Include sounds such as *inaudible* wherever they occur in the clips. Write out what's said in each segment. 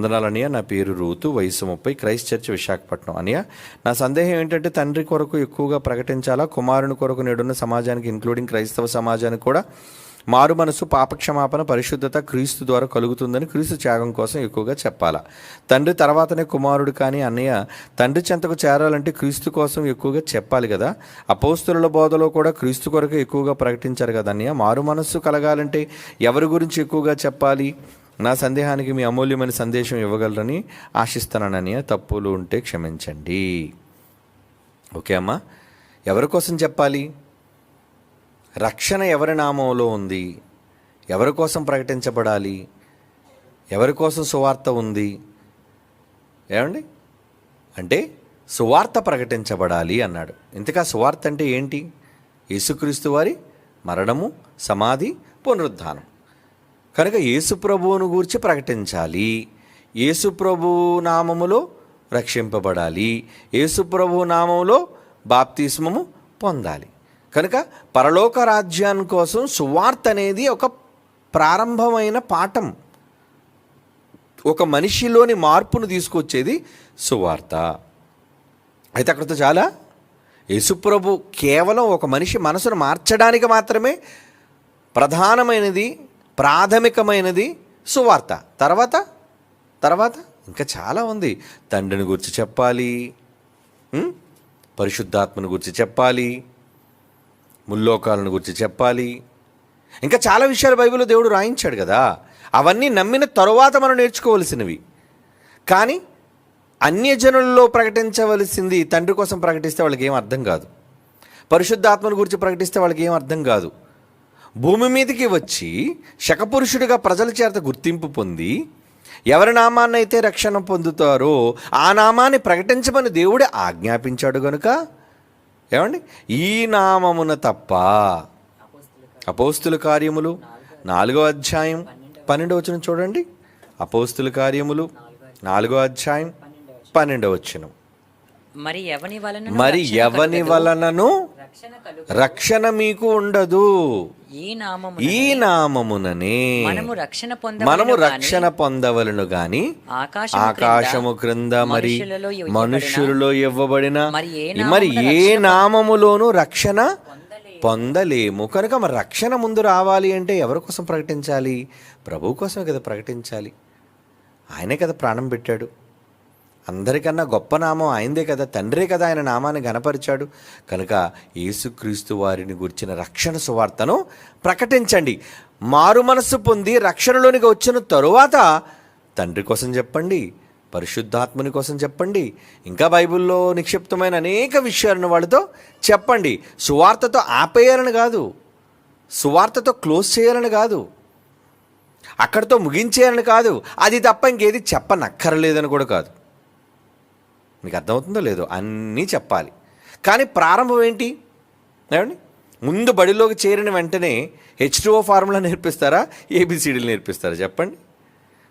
ఆ, వందనాలు అనియ నా పేరు రూతు వయసు ముప్పై క్రైస్ట్ చర్చ్ విశాఖపట్నం. అనియ నా సందేహం ఏంటంటే తండ్రి కొరకు ఎక్కువగా ప్రకటించాలా? కుమారుని కొరకు నేడున్న సమాజానికి ఇంక్లూడింగ్ క్రైస్తవ సమాజానికి కూడా మారు మనసు పాపక్షమాపణ పరిశుద్ధత క్రీస్తు ద్వారా కలుగుతుందని క్రీస్తు త్యాగం కోసం ఎక్కువగా చెప్పాలా? తండ్రి తర్వాతనే కుమారుడు కానీ అన్నయ్య తండ్రి చెంతకు చేరాలంటే క్రీస్తు కోసం ఎక్కువగా చెప్పాలి కదా? అపోస్తుల బోధలో కూడా క్రీస్తు కొరకు ఎక్కువగా ప్రకటించారు కదా అన్నయ్య మారు మనస్సు కలగాలంటే ఎవరి గురించి ఎక్కువగా చెప్పాలి? నా సందేహానికి మీ అమూల్యమైన సందేశం ఇవ్వగలరని ఆశిస్తున్నానని తప్పులు ఉంటే క్షమించండి. ఓకే అమ్మా? ఎవరి కోసం చెప్పాలి? రక్షణ ఎవరి నామంలో ఉంది? ఎవరి కోసం ప్రకటించబడాలి? ఎవరి కోసం సువార్త ఉంది? ఏమండి? అంటే సువార్త ప్రకటించబడాలి అన్నాడు. ఇంతకా సువార్త అంటే ఏంటి? యేసుక్రీస్తు వారి మరణము సమాధి పునరుద్ధానం. కనుక యేసుప్రభువును గూర్చి ప్రకటించాలి. యేసుప్రభు నామములో రక్షింపబడాలి. యేసుప్రభు నామములో బాప్తిస్మము పొందాలి. కనుక పరలోక రాజ్యాన్ని కోసం సువార్త అనేది ఒక ప్రారంభమైన పాఠం. ఒక మనిషిలోని మార్పును తీసుకొచ్చేది సువార్త. అయితే అక్కడితో చాలా యేసుప్రభు కేవలం ఒక మనిషి మనసును మార్చడానికి మాత్రమే ప్రధానమైనది ప్రాథమికమైనది సువార్త. తర్వాత? తర్వాత? ఇంకా చాలా ఉంది. తండ్రిని గురించి చెప్పాలి. పరిశుద్ధాత్మని పరిశుద్ధాత్మను గురించి చెప్పాలి. ముల్లోకాలను గురించి చెప్పాలి. ఇంకా చాలా విషయాలు బైబిల్లో దేవుడు రాయించాడు కదా. అవన్నీ నమ్మిన తరువాత మనం నేర్చుకోవలసినవి. కానీ అన్యజనుల్లో ప్రకటించవలసింది తండ్రి కోసం ప్రకటిస్తే వాళ్ళకి ఏం అర్థం కాదు. పరిశుద్ధాత్మను గురించి ప్రకటిస్తే వాళ్ళకి ఏం అర్థం కాదు. భూమి మీదకి వచ్చి శకపురుషుడిగా ప్రజల చేత గుర్తింపు పొంది ఎవరి నామాన్ని అయితే రక్షణ పొందుతారో ఆ నామాన్ని ప్రకటించమని దేవుడే ఆజ్ఞాపించాడు గనుక? ఏమండి? ఈ నామమున తప్ప అపోస్తుల కార్యములు నాలుగో అధ్యాయం పన్నెండవ వచనం చూడండి. అపోస్తుల కార్యములు నాలుగో అధ్యాయం పన్నెండవ వచనం. మరి ఎవని వలన మరి ఎవని వలనను రక్షణ మీకు ఉండదు. ఈ నామము ఈ నామముననే మనము రక్షణ పొంద మనము రక్షణ పొందవలను గాని ఆకాశము క్రింద మరి మనుషులలో ఇవ్వబడిన మనుష్యులలో ఇవ్వబడిన మరి ఏ నామములోనూ రక్షణ పొందలేము. కనుక మరి రక్షణ ముందు రావాలి అంటే ఎవరి కోసం ప్రకటించాలి? ప్రభు కోసమే కదా ప్రకటించాలి. ఆయనే కదా ప్రాణం పెట్టాడు. అందరికన్నా గొప్ప నామం ఆయనదే కదా తండ్రే కదా ఆయన నామాన్ని గనపరిచాడు కనుక యేసుక్రీస్తు వారిని గురించిన రక్షణ సువార్తను ప్రకటించండి. మారు మనస్సు పొంది రక్షణలోనికి వచ్చిన తరువాత తండ్రి కోసం చెప్పండి పరిశుద్ధాత్మని కోసం చెప్పండి ఇంకా బైబిల్లో నిక్షిప్తమైన అనేక విషయాలను వాళ్ళతో చెప్పండి. సువార్తతో ఆపేయాలని కాదు సువార్తతో క్లోజ్ చేయాలని కాదు అక్కడితో ముగించేయాలని కాదు అది తప్ప ఇంకేది చెప్పనక్కర్లేదని కూడా కాదు. మీకు అర్థమవుతుందో లేదో అన్నీ చెప్పాలి. కానీ ప్రారంభం ఏంటి? ఏమండి? ముందు బడిలోకి చేరిన వెంటనే హెచ్ టూ ఓ ఫార్ములా నేర్పిస్తారా? ఏబిసిడీలు నేర్పిస్తారా? చెప్పండి.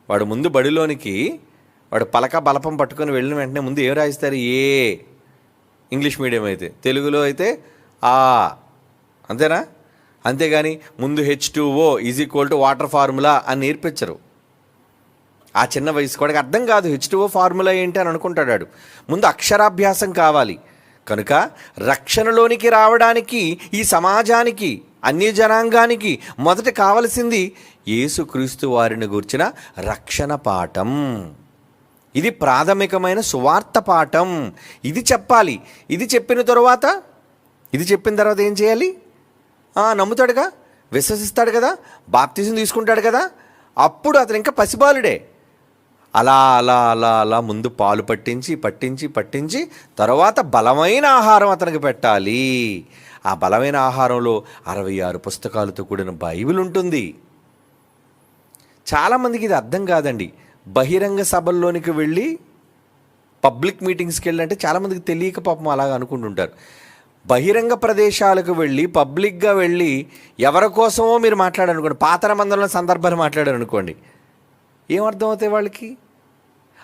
వాడు ముందు బడిలోనికి వాడు పలక బలపం పట్టుకొని వెళ్ళిన వెంటనే ముందు ఏం రాయిస్తారు? ఏ. ఇంగ్లీష్ మీడియం అయితే. తెలుగులో అయితే ఆ. అంతేనా? అంతేగాని ముందు H two O is equal to water formula అని నేర్పించరు. ఆ చిన్న వయసు కూడా అర్థం కాదు హెచ్ టూ ఫార్ములా ఏంటి అని అనుకుంటాడు ముందు అక్షరాభ్యాసం కావాలి. కనుక రక్షణలోనికి రావడానికి ఈ సమాజానికి అన్య జనాంగానికి మొదట కావలసింది యేసుక్రీస్తు వారిని గుర్చిన రక్షణ పాఠం. ఇది ప్రాథమికమైన సువార్త పాఠం. ఇది చెప్పాలి. ఇది చెప్పిన తరువాత ఇది చెప్పిన తర్వాత ఏం చేయాలి? నమ్ముతాడుగా? విశ్వసిస్తాడు కదా? బాప్తిజం తీసుకుంటాడు కదా? అప్పుడు అతను ఇంకా పసిబాలుడే. అలా అలా అలా అలా ముందు పాలు పట్టించి పట్టించి పట్టించి తర్వాత బలమైన ఆహారం అతనికి పెట్టాలి. ఆ బలమైన ఆహారంలో అరవై ఆరు పుస్తకాలతో కూడిన బైబిల్ ఉంటుంది. చాలామందికి ఇది అర్థం కాదండి. బహిరంగ సభల్లోనికి వెళ్ళి పబ్లిక్ మీటింగ్స్కి వెళ్ళాలంటే చాలామందికి తెలియక పాపం అలాగ అనుకుంటుంటారు. బహిరంగ ప్రదేశాలకు వెళ్ళి పబ్లిక్గా వెళ్ళి ఎవరి కోసమో మీరు మాట్లాడారనుకోండి పాతర మందరంలో సందర్భాలు మాట్లాడారనుకోండి ఏం అవుతాయి వాళ్ళకి?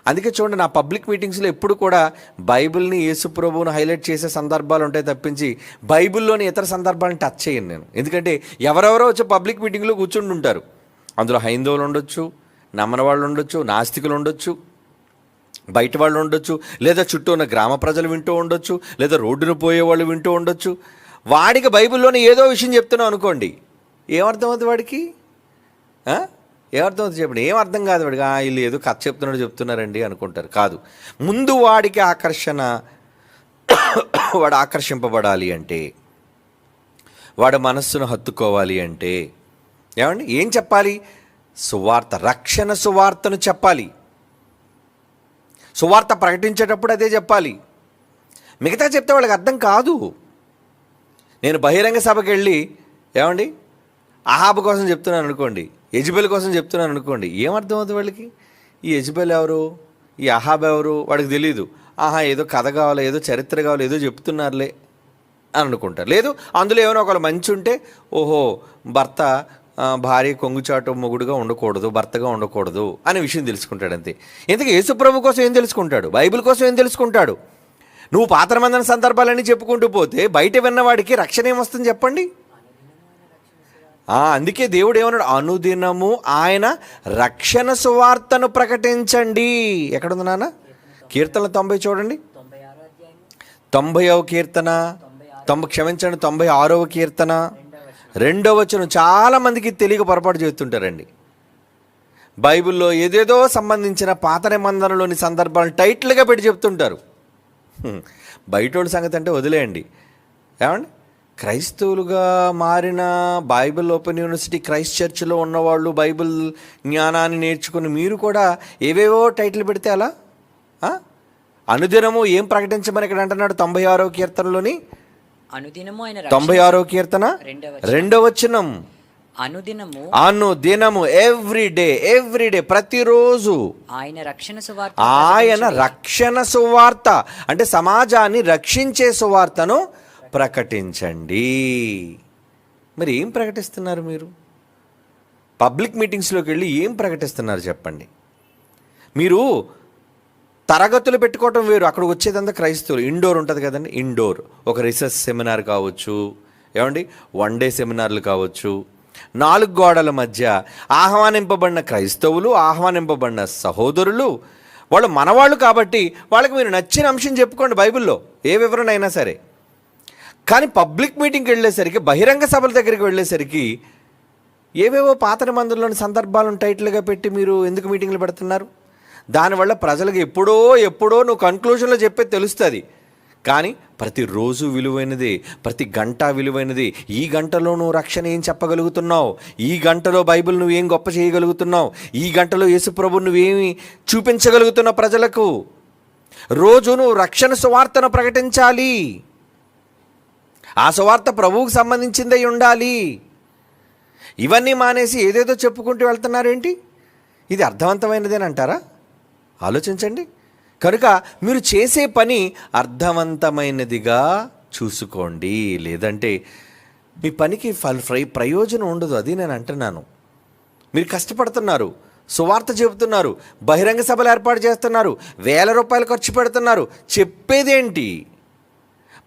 అందుకే చూడండి నా పబ్లిక్ మీటింగ్స్లో ఎప్పుడు కూడా బైబిల్ని యేసు ప్రభువును హైలైట్ చేసే సందర్భాలు ఉంటాయి తప్పించి బైబిల్లోని ఇతర సందర్భాలను టచ్ చేయను నేను. ఎందుకంటే ఎవరెవరో వచ్చి పబ్లిక్ మీటింగ్లో కూర్చుండి ఉంటారు. అందులో హైందవులు ఉండొచ్చు నమ్మని వాళ్ళు ఉండొచ్చు నాస్తికులు ఉండొచ్చు బయట వాళ్ళు ఉండొచ్చు లేదా చుట్టూ ఉన్న గ్రామ ప్రజలు వింటూ ఉండొచ్చు లేదా రోడ్డున పోయే వాళ్ళు వింటూ ఉండొచ్చు. వాడికి బైబిల్లోని ఏదో విషయం చెప్తున్నాం అనుకోండి. ఏమర్థమవుతుంది వాడికి? ఆ? ఏమర్థమవుతుంది చెప్పండి? ఏం అర్థం కాదు వాడికి? వీళ్ళు ఏదో కథ చెప్తున్నాడు చెప్తున్నారండి అనుకుంటారు. కాదు. ముందు వాడికి ఆకర్షణ *coughs* వాడు ఆకర్షింపబడాలి అంటే వాడి మనస్సును హత్తుకోవాలి అంటే ఏమండి? ఏం చెప్పాలి? సువార్త రక్షణ సువార్తను చెప్పాలి. సువార్త ప్రకటించేటప్పుడు అదే చెప్పాలి. మిగతా చెప్తే వాళ్ళకి అర్థం కాదు. నేను బహిరంగ సభకి వెళ్ళి ఏమండి? అహాబ్ కోసం చెప్తున్నాను అనుకోండి. యజ్బెల్ కోసం చెప్తున్నాను అనుకోండి ఏమర్థం అవుతుంది వాళ్ళకి? ఈ యజ్బెల్ ఎవరు? ఈ అహాబ్ ఎవరు? వాడికి తెలియదు ఆహా ఏదో కథ కావాలి ఏదో చరిత్ర కావాలి ఏదో చెప్తున్నారులే అని అనుకుంటారు. లేదు అందులో ఏమైనా ఒకళ్ళు మంచి ఉంటే ఓహో భర్త భార్య కొంగుచాటు మొగుడుగా ఉండకూడదు భర్తగా ఉండకూడదు అనే విషయం తెలుసుకుంటాడు అంతే. ఇంతకీ యేసుప్రభు కోసం ఏం తెలుసుకుంటాడు? బైబిల్ కోసం ఏం తెలుసుకుంటాడు? నువ్వు పాత్రమందన సందర్భాలన్నీ చెప్పుకుంటూ పోతే బయట విన్నవాడికి రక్షణ ఏమొస్తుంది చెప్పండి? అందుకే దేవుడు ఏమన్నాడు అనుదినము ఆయన రక్షణ సువార్తను ప్రకటించండి. ఎక్కడుంది నాన్న? కీర్తన తొంభై చూడండి. తొంభైవ కీర్తన తొంభై క్షమించండి తొంభై ఆరవ కీర్తన రెండవ వచనం. చాలా తెలియక పొరపాటు చేస్తుంటారండి. బైబిల్లో ఏదేదో సంబంధించిన పాత నిబంధనలోని సందర్భాలను టైటిల్గా పెట్టి చెప్తుంటారు. హ్మ్. బయటోళ్ళ సంగతి అంటే వదిలేయండి. ఏమండి? క్రైస్తవులుగా మారిన బైబిల్ ఓపెన్ యూనివర్సిటీ క్రైస్ట్ చర్చ్లో ఉన్నవాళ్ళు బైబిల్ జ్ఞానాన్ని నేర్చుకుని మీరు కూడా ఏవేవో టైటిల్ పెడితే అలా? అనుదినము ఏం ప్రకటించమని ఇక్కడ అంటున్నాడు తొంభై ఆరో కీర్తనలోని? అనుదినము ఆయన తొంభై ఆరో కీర్తన? రెండవ వచనం. అనుదినము అను దినము ఎవ్రీ డే ఎవ్రీ డే ప్రతిరోజు. ఆయన రక్షణ సువార్త ఆయన రక్షణ సువార్త. అంటే సమాజాన్ని రక్షించే సువార్తను ప్రకటించండి. మరి ఏం ప్రకటిస్తున్నారు మీరు? పబ్లిక్ మీటింగ్స్లోకి వెళ్ళి ఏం ప్రకటిస్తున్నారు చెప్పండి. మీరు తరగతులు పెట్టుకోవటం వేరు. అక్కడికి వచ్చేదంతా క్రైస్తవులు. ఇండోర్ ఉంటుంది కదండి ఇండోర్. ఒక రీసెర్చ్ సెమినార్ కావచ్చు ఏమండి? వన్ డే సెమినార్లు కావచ్చు. నాలుగు గోడల మధ్య ఆహ్వానింపబడిన క్రైస్తవులు ఆహ్వానింపబడిన సహోదరులు వాళ్ళు మనవాళ్ళు కాబట్టి వాళ్ళకి మీరు నచ్చిన అంశం చెప్పుకోండి బైబిల్లో. ఏ వివరణ అయినా సరే. కానీ పబ్లిక్ మీటింగ్కి వెళ్ళేసరికి బహిరంగ సభల దగ్గరికి వెళ్ళేసరికి ఏవేవో పాత నిబంధనలోని సందర్భాలను టైటిల్గా పెట్టి మీరు ఎందుకు మీటింగ్లు పెడుతున్నారు? దానివల్ల ప్రజలకు ఎప్పుడో ఎప్పుడో నువ్వు కన్క్లూషన్లో చెప్పేది తెలుస్తుంది. కానీ ప్రతిరోజు విలువైనది ప్రతి గంట విలువైనది ఈ గంటలో నువ్వు రక్షణ ఏం చెప్పగలుగుతున్నావు? ఈ గంటలో బైబిల్ నువ్వేం గొప్ప చేయగలుగుతున్నావు? ఈ గంటలో యేసుప్రభు నువ్వేమి చూపించగలుగుతున్నావు ప్రజలకు? రోజు నువ్వు రక్షణ సువార్తను ప్రకటించాలి. ఆ సువార్త ప్రభువుకు సంబంధించిందై ఉండాలి. ఇవన్నీ మానేసి ఏదేదో చెప్పుకుంటూ వెళ్తున్నారేంటి? ఇది అర్థవంతమైనదేనంటారా? ఆలోచించండి. కనుక మీరు చేసే పని అర్థవంతమైనదిగా చూసుకోండి. లేదంటే మీ పనికి ఫల్ ఫ్రై ప్రయోజనం ఉండదు అది నేను అంటున్నాను. మీరు కష్టపడుతున్నారు సువార్త చెబుతున్నారు బహిరంగ సభలు ఏర్పాటు చేస్తున్నారు వేల రూపాయలు ఖర్చు పెడుతున్నారు. చెప్పేదేంటి?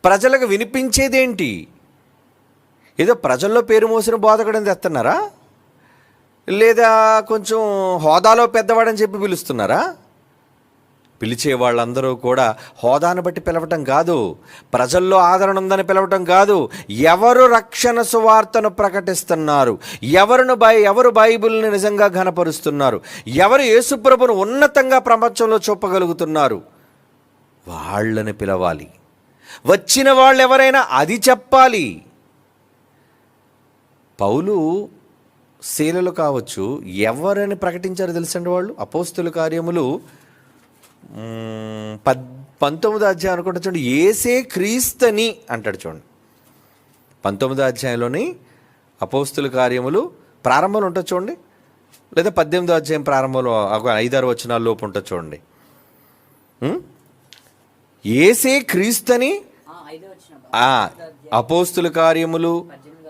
ప్రజలకు వినిపించేదేంటి? ఏదో ప్రజల్లో పేరు మోసిన బోధకుడని తెస్తున్నారా? లేదా కొంచెం హోదాలో పెద్దవాడని చెప్పి పిలుస్తున్నారా? పిలిచే వాళ్ళందరూ కూడా హోదాను బట్టి పిలవటం కాదు ప్రజల్లో ఆదరణ ఉందని పిలవటం కాదు ఎవరు రక్షణ సువార్తను ప్రకటిస్తున్నారు? ఎవరును బై ఎవరు బైబిల్ని నిజంగా ఘనపరుస్తున్నారు? ఎవరు యేసుప్రభును ఉన్నతంగా ప్రపంచంలో చూపగలుగుతున్నారు? వాళ్ళని పిలవాలి. వచ్చిన వాళ్ళు ఎవరైనా అది చెప్పాలి. పౌలు శీలలు కావచ్చు ఎవరని ప్రకటించారో తెలుసండి వాళ్ళు? అపోస్తుల కార్యములు పద్ పంతొమ్మిదో అధ్యాయం అనుకుంటా చూడండి. ఏసే క్రీస్తని అంటాడు చూడండి. పంతొమ్మిదో అధ్యాయంలోని అపోస్తుల కార్యములు ప్రారంభంలో ఉంటుంది చూడండి. లేదా పద్దెనిమిదో అధ్యాయం ప్రారంభంలో ఒక ఐదారు వచనాల లోపు ఉంటుంది చూడండి. ఏసే క్రీస్తని అపోస్తుల కార్యములు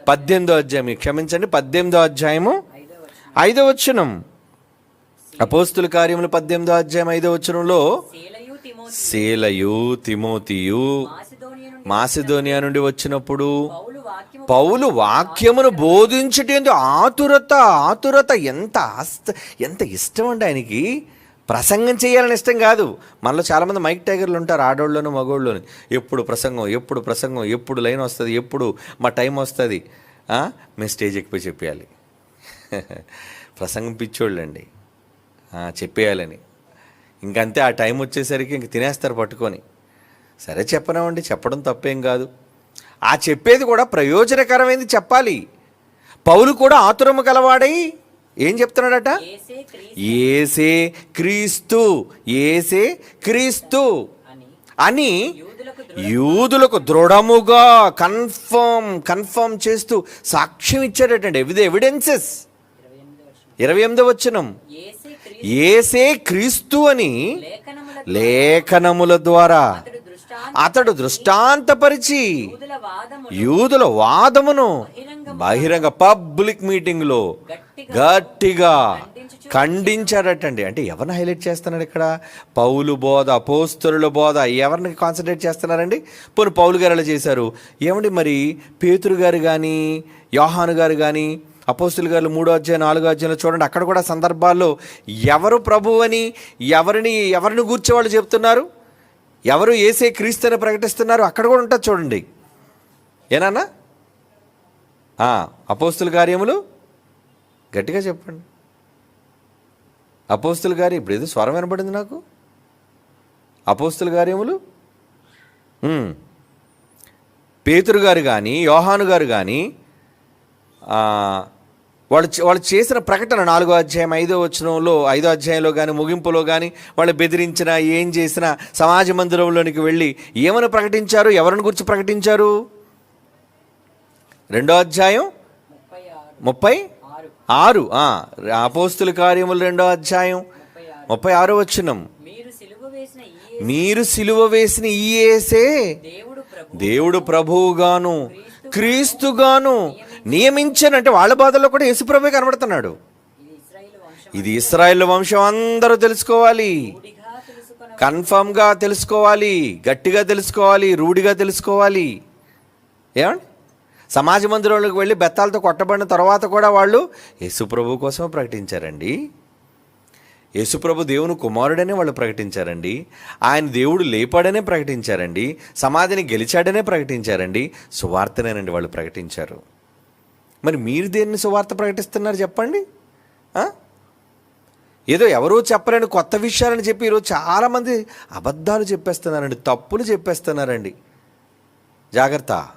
పద్దెనిమిదో అధ్యాయం క్షమించండి పద్దెనిమిదో అధ్యాయము. ఐదో వచ్చిన అపోస్తుల కార్యములు పద్దెనిమిదో అధ్యాయం ఐదో వచనంలో శీలయు తిమోతి శీలయు తిమోతియు మాసిదోనియ నుండి వచ్చినప్పుడు పౌలు వాక్యమును బోధించటేందు ఆతురత ఆతురత ఎంత ఆస్త ఎంత ఇష్టం అండి ఆయనకి? ప్రసంగం చేయాలని ఇష్టం కాదు. మనలో చాలామంది మైక్ టైగర్లు ఉంటారు ఆడోళ్ళను మగోళ్ళను. ఎప్పుడు ప్రసంగం ఎప్పుడు ప్రసంగం ఎప్పుడు లైన్ వస్తుంది ఎప్పుడు మా టైం వస్తుంది. మేము స్టేజ్ ఎక్కిపోయి చెప్పేయాలి. *laughs* ప్రసంగం పిచ్చోళ్ళండి. చెప్పేయాలని. ఇంకంతే ఆ టైం వచ్చేసరికి ఇంక తినేస్తారు పట్టుకొని. సరే చెప్పనామండి చెప్పడం తప్పేం కాదు. ఆ చెప్పేది కూడా ప్రయోజనకరమైంది చెప్పాలి. పౌలు కూడా ఆతురము కలవాడై ఏం చెప్తున్నాడట? ఏసే క్రీస్తు. ఏసే క్రీస్తు. అని. యూదులకు దృఢముగా కన్ఫర్మ్ కన్ఫర్మ్ చేస్తూ సాక్ష్యం ఇచ్చాడటండి. With evidences. ఇరవై ఎనిమిది వచనం. ఏసే క్రీస్తు. అని లేఖనముల ద్వారా అతడు దృష్టాంత అతడు దృష్టాంతపరిచి యూదుల వాదమును బహిరంగ పబ్లిక్ మీటింగ్లో గట్టిగా ఖండించాడటండి అంటే ఎవరిని హైలైట్ చేస్తున్నాడు ఇక్కడ? పౌలు బోధ అపోస్తరుల బోధ ఎవరిని కాన్సన్ట్రేట్ చేస్తున్నారండి? పోనీ పౌలు గారు అలా చేశారు? ఏమండి మరి పేతురు గారు కానీ యోహాను గారు కానీ అపోస్తులు గారు మూడో అధ్యాయం నాలుగో అధ్యాయంలో చూడండి అక్కడ కూడా సందర్భాల్లో ఎవరు ప్రభు అని ఎవరిని ఎవరిని గూర్చే వాళ్ళు చెప్తున్నారు? ఎవరు ఏసే క్రీస్తుని ప్రకటిస్తున్నారు? అక్కడ కూడా ఉంటుంది చూడండి. ఏనన్నా ఆ, అపోస్తుల కార్యములు? గట్టిగా చెప్పండి. అపోస్తుల గారి ఇప్పుడు ఏదో స్వరం వినపడింది నాకు. అపోస్తుల కార్యములు? పేతురు గారు కానీ యోహాను గారు కానీ వాళ్ళు వాళ్ళు చేసిన ప్రకటన నాలుగో అధ్యాయం ఐదో వచనంలో ఐదో అధ్యాయంలో కానీ ముగింపులో కానీ వాళ్ళు బెదిరించినా ఏం చేసినా సమాజ మందిరంలోనికి వెళ్ళి ఏమని ప్రకటించారు? ఎవరిని గురించి ప్రకటించారు? రెండో అధ్యాయం? ముప్పై ఆరు. ముప్పై అపోస్తుల కార్యములు రెండో అధ్యాయం. ముప్పై ఆరు ఆరో వచ్చినం మీరు సిలువ వేసిన ఈ ఏసే దేవుడు ప్రభువుగాను క్రీస్తుగాను నియమించానంటే వాళ్ళ బాధల్లో కూడా యేసుప్రభే కనబడుతున్నాడు. ఇది ఇస్రాయేల్ వంశం అందరూ తెలుసుకోవాలి. కన్ఫామ్గా తెలుసుకోవాలి. గట్టిగా తెలుసుకోవాలి. రూఢిగా తెలుసుకోవాలి. ఏమండి? సమాజ మందిరంలోకి వెళ్ళి బెత్తాలతో కొట్టబడిన తర్వాత కూడా వాళ్ళు యేసుప్రభు కోసమే ప్రకటించారండి. యేసుప్రభు దేవుని కుమారుడనే వాళ్ళు ప్రకటించారండి. ఆయన దేవుడు లేపాడనే ప్రకటించారండి. సమాధిని గెలిచాడనే ప్రకటించారండి. సువార్తనేనండి వాళ్ళు ప్రకటించారు. మరి మీరు దేన్ని సువార్త ప్రకటిస్తున్నారు చెప్పండి? ఏదో ఎవరో చెప్పలేని కొత్త విషయాలని చెప్పి ఈరోజు చాలామంది అబద్ధాలు చెప్పేస్తున్నారండి తప్పులు చెప్పేస్తున్నారండి. జాగ్రత్త.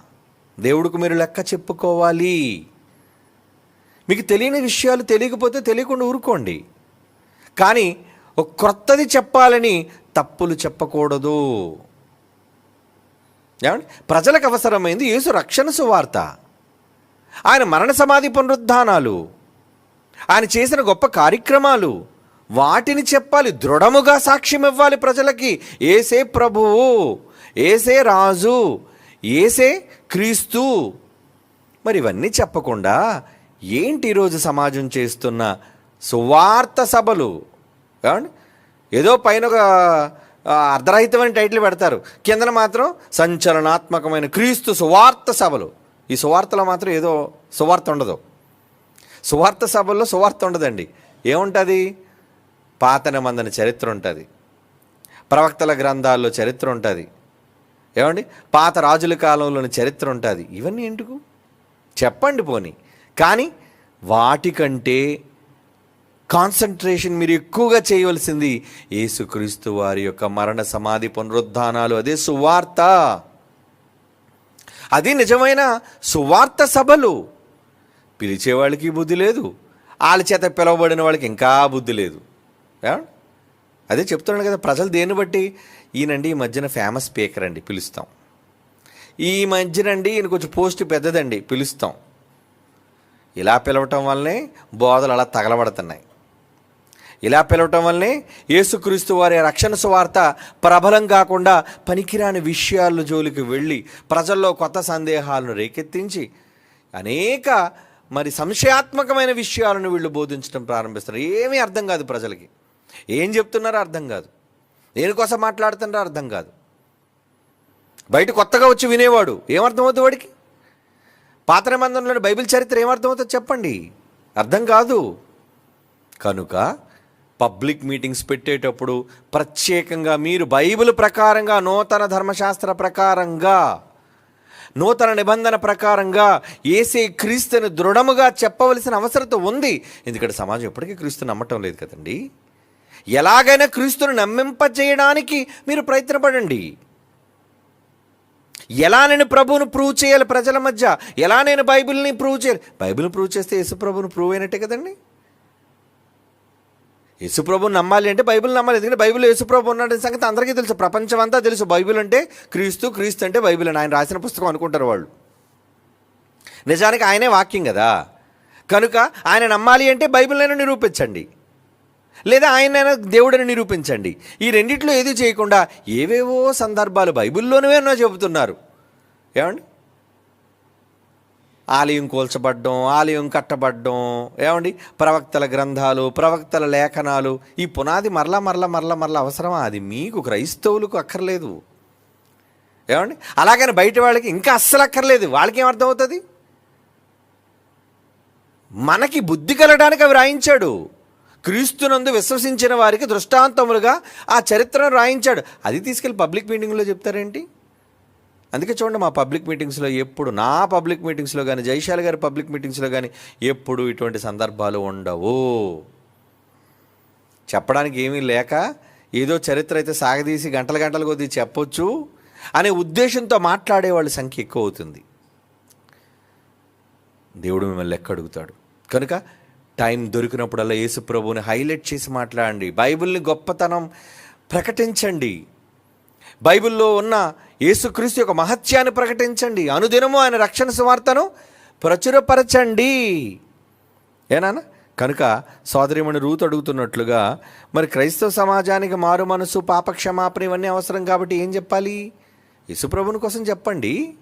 దేవుడికి మీరు లెక్క చెప్పుకోవాలి. మీకు తెలియని విషయాలు తెలియకపోతే తెలియకుండా ఊరుకోండి. కానీ ఒక క్రొత్తది చెప్పాలని తప్పులు చెప్పకూడదు. ఏమండి? ప్రజలకు అవసరమైంది యేసు రక్షణ సువార్త. ఆయన మరణ సమాధి పునరుద్ధానాలు. ఆయన చేసిన గొప్ప కార్యక్రమాలు. వాటిని చెప్పాలి దృఢముగా సాక్ష్యం ఇవ్వాలి ప్రజలకి. ఏసే ప్రభువు ఏసే రాజు ఏసే క్రీస్తు. మరి ఇవన్నీ చెప్పకుండా ఏంటి ఈరోజు సమాజం చేస్తున్న సువార్త సభలు? కావండి ఏదో పైన ఒక అర్ధరహితమైన టైటిల్ పెడతారు. కిందన మాత్రం సంచలనాత్మకమైన క్రీస్తు సువార్త సభలు. ఈ సువార్తలో మాత్రం ఏదో సువార్త ఉండదు. సువార్త సభల్లో సువార్త ఉండదండి. ఏముంటుంది? పాత నిబంధన చరిత్ర ఉంటుంది. ప్రవక్తల గ్రంథాల్లో చరిత్ర ఉంటుంది. ఏమండి? పాత రాజుల కాలంలోని చరిత్ర ఉంటుంది. ఇవన్నీ ఎందుకు? చెప్పండి పోని. కానీ వాటికంటే కాన్సన్ట్రేషన్ మీరు ఎక్కువగా చేయవలసింది యేసుక్రీస్తు వారి యొక్క మరణ సమాధి పునరుద్ధానాలు. అదే సువార్త. అది నిజమైన సువార్త సభలు. పిలిచే వాళ్ళకి బుద్ధి లేదు. వాళ్ళ చేత పిలవబడిన వాళ్ళకి ఇంకా బుద్ధి లేదు. అదే చెప్తున్నాను కదా ప్రజలు దేన్ని బట్టి ఈయనండి ఈ మధ్యన ఫేమస్ స్పీకర్ అండి పిలుస్తాం. ఈ మధ్యనండి ఈయన కొంచెం పోస్ట్ పెద్దదండి పిలుస్తాం. ఇలా పిలవటం వల్లనే బోధలు అలా తగలబడుతున్నాయి. ఇలా పిలవటం వల్లనే యేసుక్రీస్తు వారి రక్షణ సువార్త ప్రబలం కాకుండా పనికిరాని విషయాల జోలికి వెళ్ళి ప్రజల్లో కొత్త సందేహాలను రేకెత్తించి అనేక మరి సంశయాత్మకమైన విషయాలను వీళ్ళు బోధించడం ప్రారంభిస్తారు ఏమీ అర్థం కాదు ప్రజలకి. ఏం చెప్తున్నారో అర్థం కాదు. దేనికోసం మాట్లాడుతున్నారో అర్థం కాదు. బయట కొత్తగా వచ్చి వినేవాడు ఏమర్థమవుతుంది వాడికి? పాత నిబంధనలోని బైబిల్ చరిత్ర ఏమర్థమవుతుందో చెప్పండి. అర్థం కాదు. కనుక పబ్లిక్ మీటింగ్స్ పెట్టేటప్పుడు ప్రత్యేకంగా మీరు బైబిల్ ప్రకారంగా నూతన ధర్మశాస్త్ర ప్రకారంగా నూతన నిబంధన ప్రకారంగా ఏసే క్రీస్తుని దృఢముగా చెప్పవలసిన అవసరత ఉంది. ఎందుకంటే సమాజం ఎప్పటికీ క్రీస్తు నమ్మటం లేదు కదండీ. ఎలాగైనా క్రీస్తుని నమ్మింపజేయడానికి మీరు ప్రయత్నపడండి. ఎలా నేను ప్రభువును ప్రూవ్ చేయాలి ప్రజల మధ్య? ఎలా నేను బైబిల్ని ప్రూవ్ చేయాలి? బైబిల్ని ప్రూవ్ చేస్తే యేసుప్రభును ప్రూవ్ అయినట్టే కదండి. యేసుప్రభుని నమ్మాలి అంటే బైబిల్ నమ్మాలి. ఎందుకంటే బైబిల్ యేసుప్రభు ఉన్నాడని సంగతి అందరికీ తెలుసు. ప్రపంచం అంతా తెలుసు. బైబిల్ అంటే క్రీస్తు క్రీస్తు అంటే బైబిల్ అని ఆయన రాసిన పుస్తకం అనుకుంటారు వాళ్ళు. నిజానికి ఆయనే వాక్యం కదా. కనుక ఆయన నమ్మాలి అంటే బైబిల్నైనా నిరూపించండి. లేదా ఆయన దేవుడని నిరూపించండి. ఈ రెండిట్లో ఏది చేయకుండా ఏవేవో సందర్భాలు బైబిల్లోనే ఎన్నో చెబుతున్నారు. ఏమండి? ఆలయం కూల్చబడ్డం ఆలయం కట్టబడ్డం ఏమండి? ప్రవక్తల గ్రంథాలు ప్రవక్తల లేఖనాలు ఈ పునాది మరలా మరలా మరలా మరలా అవసరమా? అది మీకు క్రైస్తవులకు అక్కర్లేదు. ఏమండి? అలాగని బయట వాళ్ళకి ఇంకా అస్సలు అక్కర్లేదు. వాళ్ళకి ఏం అర్థమవుతుంది? మనకి బుద్ధి కలడానికి అవి రాయించాడు. క్రీస్తునందు విశ్వసించిన వారికి దృష్టాంతములుగా ఆ చరిత్రను రాయించాడు. అది తీసుకెళ్ళి పబ్లిక్ మీటింగ్లో చెప్తారేంటి? అందుకే చూడండి మా పబ్లిక్ మీటింగ్స్లో ఎప్పుడు నా పబ్లిక్ మీటింగ్స్లో కానీ జైశాల్ గారి పబ్లిక్ మీటింగ్స్లో కానీ ఎప్పుడు ఇటువంటి సందర్భాలు ఉండవు. చెప్పడానికి ఏమీ లేక ఏదో చరిత్ర అయితే సాగదీసి గంటల గంటల కొద్దీ చెప్పొచ్చు అనే ఉద్దేశంతో మాట్లాడే వాళ్ళ సంఖ్య ఎక్కువ అవుతుంది. దేవుడు మిమ్మల్ని లెక్క అడుగుతాడు. కనుక టైం దొరికినప్పుడల్లా యేసుప్రభుని హైలైట్ చేసి మాట్లాడండి. బైబిల్ని గొప్పతనం ప్రకటించండి. బైబిల్లో ఉన్న యేసుక్రీస్తు యొక్క మహత్యాన్ని ప్రకటించండి. అనుదినము ఆయన రక్షణ సువార్తను ప్రచురపరచండి. ఏనా కనుక సోదరిమణి రూత్ అడుగుతున్నట్లుగా మరి క్రైస్తవ సమాజానికి మారు మనసు పాపక్షమాపణ ఇవన్నీ అవసరం కాబట్టి ఏం చెప్పాలి? యశుప్రభుని కోసం చెప్పండి.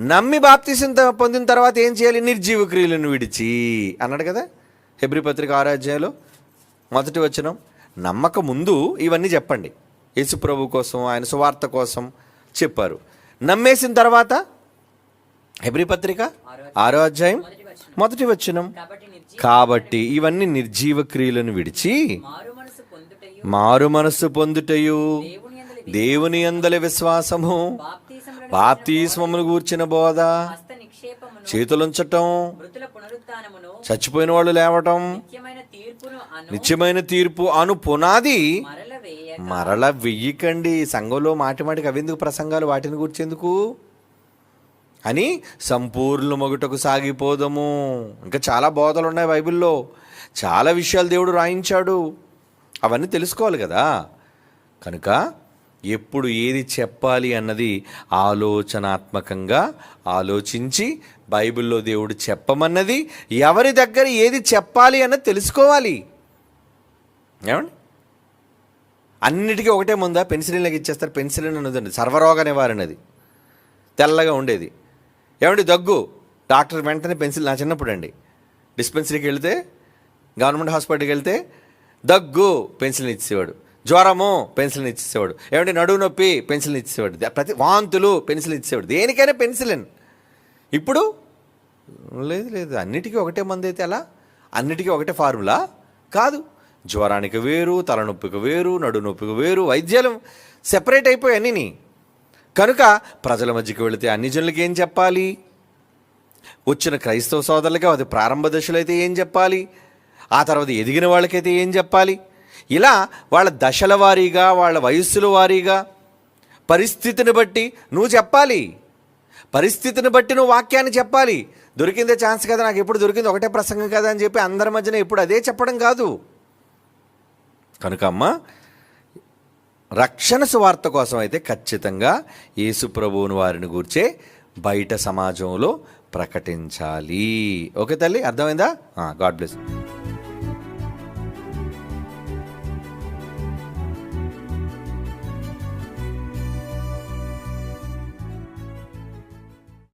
నమ్మి బాప్తీసం పొందిన తర్వాత ఏం చేయాలి? నిర్జీవ క్రియలను విడిచి అన్నాడు కదా? హెబ్రి పత్రిక ఆరాధ్యాయంలో మొదటి వచనం నమ్మక ముందు ఇవన్నీ చెప్పండి. యేసుప్రభు కోసం ఆయన సువార్త కోసం చెప్పారు. నమ్మేసిన తర్వాత హెబ్రి పత్రిక ఆరో అధ్యాయం మొదటి వచనం కాబట్టి ఇవన్నీ నిర్జీవ క్రియలను విడిచి మారు మనస్సు పొందుటయు దేవుని అందలి విశ్వాసము బాప్తిస్మమును గూర్చిన బోధ చేతులుంచటం చచ్చిపోయిన వాళ్ళు లేవటం నిత్యమైన తీర్పు అను పునాది మరల వేయ మరల వెయ్యికండి సంఘంలో మాటి మాటికి అవెందుకు ప్రసంగాలు వాటిని గుర్చేందుకు? అని సంపూర్ణ మొగుటకు సాగిపోదము. ఇంకా చాలా బోధలు ఉన్నాయి బైబిల్లో. చాలా విషయాలు దేవుడు రాయించాడు. అవన్నీ తెలుసుకోవాలి కదా. కనుక ఎప్పుడు ఏది చెప్పాలి అన్నది ఆలోచనాత్మకంగా ఆలోచించి బైబిల్లో దేవుడు చెప్పమన్నది ఎవరి దగ్గర ఏది చెప్పాలి అన్నది తెలుసుకోవాలి. ఏమండి? అన్నిటికీ ఒకటే ముందా? పెన్సిలిన్లకి ఇచ్చేస్తారు పెన్సిలిన్ ఉన్నదండి సర్వరోగ నివారణది తెల్లగా ఉండేది. ఏమండి దగ్గు? డాక్టర్ వెంటనే పెన్సిల్ నా చిన్నప్పుడు అండి. డిస్పెన్సరీకి వెళ్తే గవర్నమెంట్ హాస్పిటల్కి వెళ్తే దగ్గు పెన్సిల్ని ఇచ్చేవాడు. జ్వరము పెన్సిల్ని ఇచ్చేవాడు ఏమంటే నడువు నొప్పి పెన్సిల్ని ఇచ్చేవాడు ప్రతి వాంతులు పెన్సిల్ ఇచ్చేవాడు. దేనికైనా పెన్సిలిన్. ఇప్పుడు? లేదు లేదు. అన్నిటికీ ఒకటే మంది అయితే అలా అన్నిటికీ ఒకటే ఫార్ములా? కాదు. జ్వరానికి వేరు తలనొప్పికి వేరు నడు నొప్పికి వేరు వైద్యాలు సెపరేట్ అయిపోయాయి అన్నిని. కనుక ప్రజల మధ్యకి వెళితే అన్ని జనులకి ఏం చెప్పాలి? వచ్చిన క్రైస్తవ సోదరులకి అది ప్రారంభ దశలో అయితే ఏం చెప్పాలి? ఆ తర్వాత ఎదిగిన వాళ్ళకైతే ఏం చెప్పాలి? ఇలా వాళ్ళ దశల వారీగా వాళ్ళ వయస్సుల వారీగా పరిస్థితిని బట్టి నువ్వు చెప్పాలి. పరిస్థితిని బట్టి నువ్వు వాక్యాన్ని చెప్పాలి. దొరికిందే ఛాన్స్ కదా నాకు ఎప్పుడు దొరికింది ఒకటే ప్రసంగం కదా అని చెప్పి అందరి మధ్యన ఎప్పుడు అదే చెప్పడం కాదు. కనుక అమ్మ రక్షణ సువార్త కోసం అయితే ఖచ్చితంగా యేసు ప్రభువుని వారిని గూర్చే బయట సమాజంలో ప్రకటించాలి. ఓకే తల్లి అర్థమైందా? God bless